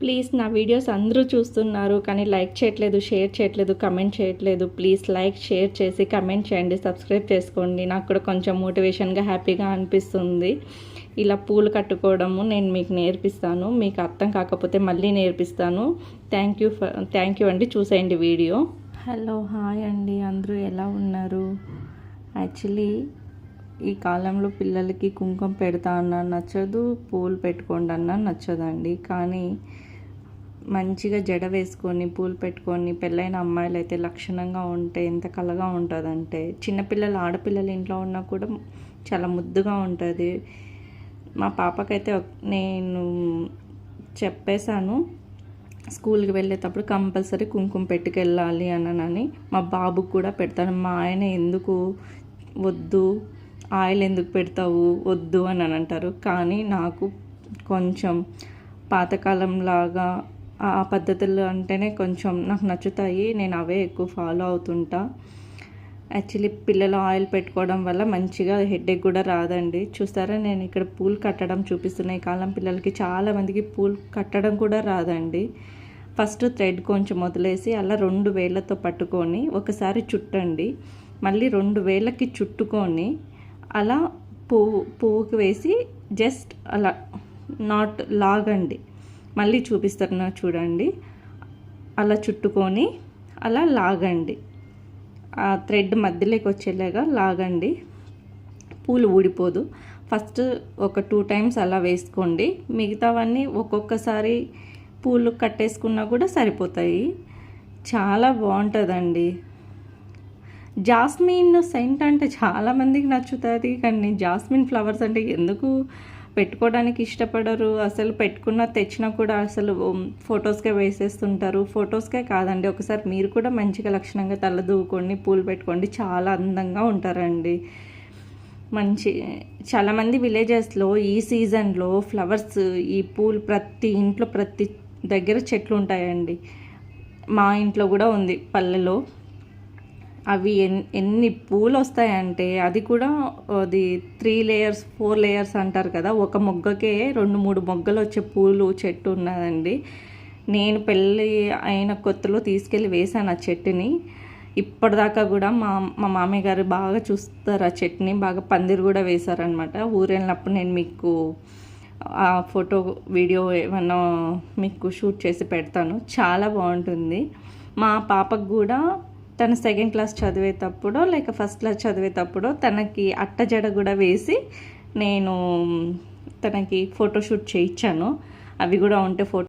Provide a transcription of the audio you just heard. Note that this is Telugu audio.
ప్లీజ్ నా వీడియోస్ అందరూ చూస్తున్నారు కానీ లైక్ చేయట్లేదు షేర్ చేయట్లేదు కమెంట్ చేయట్లేదు. ప్లీజ్ లైక్ షేర్ చేసి కమెంట్ చేయండి సబ్స్క్రైబ్ చేసుకోండి. నాకు కూడా కొంచెం మోటివేషన్గా హ్యాపీగా అనిపిస్తుంది. ఇలా పూలు కట్టుకోవడము నేను మీకు నేర్పిస్తాను. మీకు అర్థం కాకపోతే మళ్ళీ నేర్పిస్తాను. థ్యాంక్ యూ థ్యాంక్ యూ అండి. చూసేయండి వీడియో. హలో హాయ్ అండి. అందరూ ఎలా ఉన్నారు? యాక్చువల్లీ ఈ కాలంలో పిల్లలకి కుంకుమ పెడతా అన్నా నచ్చదు పూలు పెట్టుకోండి అన్నా నచ్చదండి. కానీ మంచిగా జడ వేసుకొని పూలు పెట్టుకొని పెళ్ళైన అమ్మాయిలు అయితే లక్షణంగా ఉంటే ఎంత కలగా ఉంటుందంటే చిన్నపిల్లలు ఆడపిల్లలు ఇంట్లో ఉన్నా కూడా చాలా ముద్దుగా ఉంటుంది. మా పాపకైతే నేను చెప్పేశాను స్కూల్కి వెళ్ళేటప్పుడు కంపల్సరీ కుంకుమ పెట్టుకెళ్ళాలి అనని మా బాబుకు కూడా పెడతాను. మా ఆయన ఎందుకు వద్దు? ఆయిల్ ఎందుకు పెడతావు? వద్దు అని అని అంటారు. కానీ నాకు కొంచెం పాతకాలం లాగా ఆ పద్ధతులు అంటేనే కొంచెం నాకు నచ్చుతాయి. నేను అవే ఎక్కువ ఫాలో అవుతుంటా. యాక్చువల్లీ పిల్లలు ఆయిల్ పెట్టుకోవడం వల్ల మంచిగా హెడేక్ కూడా రాదండి. చూస్తారా? నేను ఇక్కడ పూలు కట్టడం చూపిస్తున్నా. ఈ కాలం పిల్లలకి చాలామందికి పూలు కట్టడం కూడా రాదండి. ఫస్ట్ థ్రెడ్ కొంచెం వదిలేసి అలా రెండు వేలతో పట్టుకొని ఒకసారి చుట్టండి. మళ్ళీ రెండు వేలకి చుట్టుకొని అలా పువ్వు పువ్వుకి వేసి జస్ట్ అలా నాట్ లాగండి. మళ్ళీ చూపిస్తున్నా చూడండి. అలా చుట్టుకొని అలా లాగండి. ఆ థ్రెడ్ మధ్యలోకి వచ్చేలాగా లాగండి. పూలు ఊడిపోదు. ఫస్ట్ ఒక టూ టైమ్స్ అలా వేసుకోండి. మిగతావన్నీ ఒక్కొక్కసారి పూలు కట్టేసుకున్నా కూడా సరిపోతాయి. చాలా బాగుంటుందండి. జాస్మిన్ సెంట్ అంటే చాలామందికి నచ్చుతుంది కానీ జాస్మిన్ ఫ్లవర్స్ అంటే ఎందుకు పెట్టుకోవడానికి ఇష్టపడరు? అసలు పెట్టుకున్న తెచ్చినా కూడా అసలు ఫొటోస్కే వేసేస్తుంటారు. ఫొటోస్కే కాదండి ఒకసారి మీరు కూడా మంచిగా లక్షణంగా తల దూకోండి పూలు పెట్టుకోండి చాలా అందంగా ఉంటారండి. మంచి చాలామంది విలేజెస్లో ఈ సీజన్లో ఫ్లవర్స్ ఈ పూలు ప్రతి ఇంట్లో ప్రతి దగ్గర చెట్లు ఉంటాయండి. మా ఇంట్లో కూడా ఉంది పల్లెలో. అవి ఎన్ ఎన్ని పూలు వస్తాయంటే అది కూడా అది త్రీ లేయర్స్ ఫోర్ లేయర్స్ అంటారు కదా. ఒక మొగ్గకే రెండు మూడు మొగ్గలు వచ్చే పూలు చెట్టు ఉన్నదండి. నేను పెళ్ళి అయిన కొత్తలో తీసుకెళ్ళి వేసాను ఆ చెట్టుని. ఇప్పటిదాకా కూడా మా మా మామయ్య గారు బాగా చూస్తారు ఆ చెట్టుని. బాగా పందిరు కూడా వేశారనమాట ఊరెళ్ళినప్పుడు నేను మీకు ఆ ఫోటో వీడియో ఏమన్నా మీకు షూట్ చేసి పెడతాను. చాలా బాగుంటుంది. మా పాపకు కూడా తను సెకండ్ క్లాస్ చదివేటప్పుడు లేక ఫస్ట్ క్లాస్ చదివేటప్పుడు తనకి అట్ట జడ కూడా వేసి నేను తనకి ఫోటోషూట్ చేయించాను. అవి కూడా ఉంటే ఫోటో